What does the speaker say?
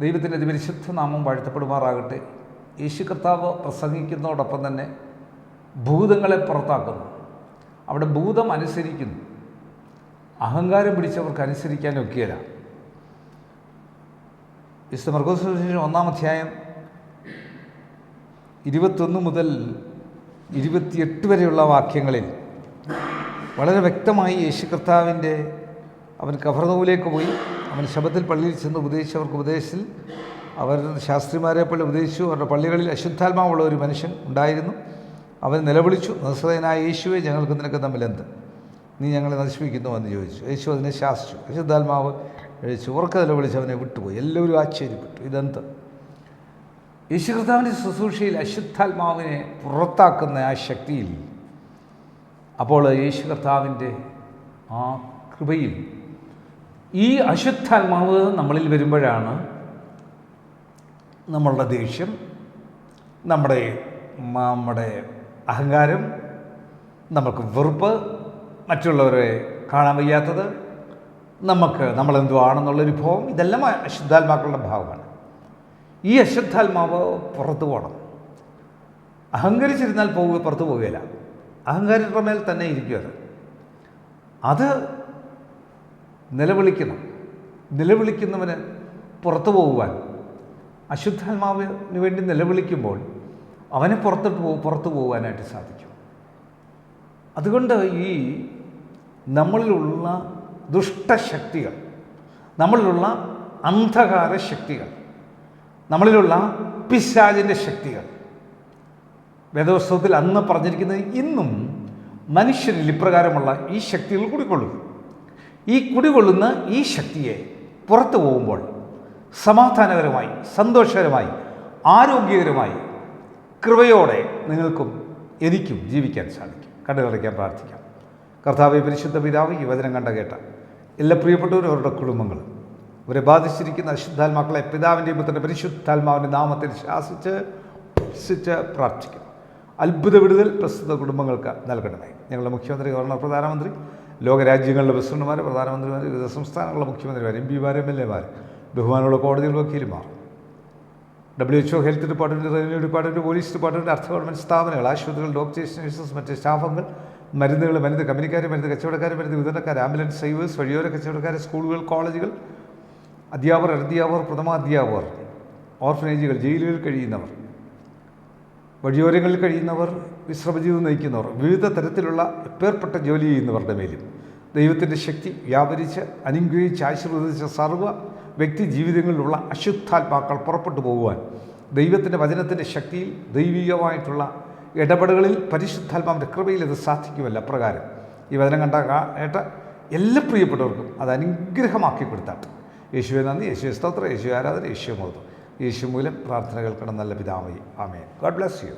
ദൈവത്തിന്റെ അതിപരിശുദ്ധ നാമം വാഴ്ത്തപ്പെടുമാറാകട്ടെ. യേശു കർത്താവ് പ്രസംഗിക്കുന്നതോടൊപ്പം തന്നെ ഭൂതങ്ങളെ പുറത്താക്കുന്നു. അവിടെ ഭൂതം അനുസരിക്കുന്നു. അഹങ്കാരം പിടിച്ചവർക്ക് അനുസരിക്കാനൊക്കെയല്ല. വിശുദ്ധ ഒന്നാം അധ്യായം ഇരുപത്തൊന്ന് മുതൽ ഇരുപത്തിയെട്ട് വരെയുള്ള വാക്യങ്ങളിൽ വളരെ വ്യക്തമായി യേശു കർത്താവിന്റെ അവൻ കഫർനൂവിലേക്ക് പോയി. അവൻ ശബത്തിൽ പള്ളിയിൽ ചെന്ന് ഉപദേശിച്ചവർക്ക് ഉപദേശത്തിൽ അവർ ശാസ്ത്രിമാരെ പള്ളി ഉപദേശിച്ചു. അവരുടെ പള്ളികളിൽ അശുദ്ധാത്മാവുള്ള ഒരു മനുഷ്യൻ ഉണ്ടായിരുന്നു. അവൻ നിലവിളിച്ചു നസ്രയനായ യേശുവെ ഞങ്ങൾക്ക് നിനക്ക് തമ്മിൽ എന്ത്? നീ ഞങ്ങളെ നശിപ്പിക്കുന്നു എന്ന് ചോദിച്ചു. യേശു അതിനെ ശാസിച്ചു. അശുദ്ധാത്മാവ് എഴുതിച്ചു ഉറക്ക നിലവിളിച്ച് അവനെ വിട്ടുപോയി. എല്ലാവരും ആശ്ചര്യപ്പെട്ടു. ഇതെന്ത്? യേശു കർത്താവിന്റെ ശുശ്രൂഷയിൽ അശുദ്ധാത്മാവിനെ പുറത്താക്കുന്ന ആ ശക്തിയിൽ അപ്പോൾ യേശു കർത്താവിന്റെ ആ കൃപയിൽ ഈ അശുദ്ധാത്മാവ് നമ്മളിൽ വരുമ്പോഴാണ് നമ്മളുടെ ദേഷ്യം നമ്മുടെ നമ്മുടെ അഹങ്കാരം നമുക്ക് വെറുപ്പ് മറ്റുള്ളവരെ കാണാൻ വയ്യാത്തത് നമുക്ക് നമ്മളെന്തോ ആണെന്നുള്ളൊരു ഭാവം ഇതെല്ലാം അശുദ്ധാത്മാക്കളുടെ ഭാവമാണ്. ഈ അശുദ്ധാത്മാവ് പുറത്തു പോകണം. അഹങ്കരിച്ചിരുന്നാൽ പോവുക പുറത്തു പോവുകയില്ല. അഹങ്കാരത്തിന്റെ മേൽ തന്നെ ഇരിക്കും അത്. അത് നിലവിളിക്കണം. നിലവിളിക്കുന്നവന് പുറത്തു പോകുവാൻ. അശുദ്ധാത്മാവിന് വേണ്ടി നിലവിളിക്കുമ്പോൾ അവനെ പുറത്തോട്ട് പോ പുറത്തു പോകാനായിട്ട് സാധിക്കും. അതുകൊണ്ട് ഈ നമ്മളിലുള്ള ദുഷ്ടശക്തികൾ നമ്മളിലുള്ള അന്ധകാര ശക്തികൾ നമ്മളിലുള്ള പിശാചിന്റെ ശക്തികൾ വേദോത്സവത്തിൽ അന്ന് പറഞ്ഞിരിക്കുന്നത് ഇന്നും മനുഷ്യരിൽ ഇപ്രകാരമുള്ള ഈ ശക്തികൾ കുടിക്കൊള്ളും ഈ കുടികൊള്ളുന്ന ഈ ശക്തിയെ പുറത്തു പോകുമ്പോൾ സമാധാനകരമായി സന്തോഷകരമായി ആരോഗ്യകരമായി കൃപയോടെ നിങ്ങൾക്കും എനിക്കും ജീവിക്കാൻ സാധിക്കും. കണ്ടുകളയ്ക്കാൻ പ്രാർത്ഥിക്കാം. കർത്താവ് പരിശുദ്ധ പിതാവ് ഈ വചനം കണ്ട കേട്ട എല്ലാ പ്രിയപ്പെട്ടവരും അവരുടെ കുടുംബങ്ങൾ അവരെ ബാധിച്ചിരിക്കുന്ന അശുദ്ധാത്മാക്കളെ പിതാവിന്റെയും പുത്രന്റെ പരിശുദ്ധാത്മാവിന്റെ നാമത്തിൽ ശാസിച്ച് ശിച്ച് പ്രാർത്ഥിക്കും. അത്ഭുത വിടുതൽ പ്രസ്തുത കുടുംബങ്ങൾക്ക് നൽകണമേ. ഞങ്ങളുടെ മുഖ്യമന്ത്രി ഗവർണർ പ്രധാനമന്ത്രി ലോകരാജ്യങ്ങളുടെ പ്രസിഡന്റുമാർ പ്രധാനമന്ത്രിമാർ വിവിധ സംസ്ഥാനങ്ങളിലെ മുഖ്യമന്ത്രിമാർ എം പിമാർ എം എൽ എമാർ ബഹുമാനമുള്ള കോടതികൾ വക്കീലുമാർ W HO health department revenue department police department അർത്ഥ ഗവൺമെന്റ് സ്ഥാപനങ്ങൾ ആശുപത്രികൾ ഡോക്ടേഴ്സ് നഴ്സസ് മറ്റ് സ്റ്റാഫുകൾ മരുന്നുകൾ മരുന്ന് കമ്പനിക്കാർ മരുന്ന് കച്ചവടക്കാർ മരുന്ന് വിതരണക്കാർ ആംബുലൻസ് സേവേഴ്സ് വഴിയോര കച്ചവടക്കാർ സ്കൂളുകൾ കോളേജുകൾ അധ്യാപകർ അധ്യാപകർ പ്രഥമാധ്യാപകർ ഓർഫനേജുകൾ ജയിലുകളിൽ കഴിയുന്നവർ. വഴിയോരങ്ങളിൽ കഴിയുന്നവർ വിശ്രമജീവിതം നയിക്കുന്നവർ വിവിധ തരത്തിലുള്ള എപ്പേർപ്പെട്ട ജോലി ചെയ്യുന്നവരുടെ മേലും ദൈവത്തിന്റെ ശക്തി വ്യാപരിച്ച് അനുഗ്രഹിച്ച് ആശീർവദിച്ച സർവ വ്യക്തി ജീവിതങ്ങളിലുള്ള അശുദ്ധാത്മാക്കൾ പുറപ്പെട്ടു പോകുവാൻ ദൈവത്തിന്റെ വചനത്തിന്റെ ശക്തിയിൽ ദൈവികമായിട്ടുള്ള ഇടപെടലുകളിൽ പരിശുദ്ധാത്മാവിന്റെ കൃപയിൽ അത് സാധിക്കുമല്ല. അപ്രകാരം ഈ വചനം കണ്ട കേട്ട എല്ലാ പ്രിയപ്പെട്ടവർക്കും അത് അനുഗ്രഹമാക്കി കൊടുത്താട്ട് യേശുവെ നന്ദി. യേശു സ്തോത്രം. യേശു ആരാധന. യേശു മോദം യേശു മൂലം പ്രാർത്ഥന കേൾക്കണം നല്ല പിതാവേ. ആമേ ഗോഡ് ബ്ലസ് യു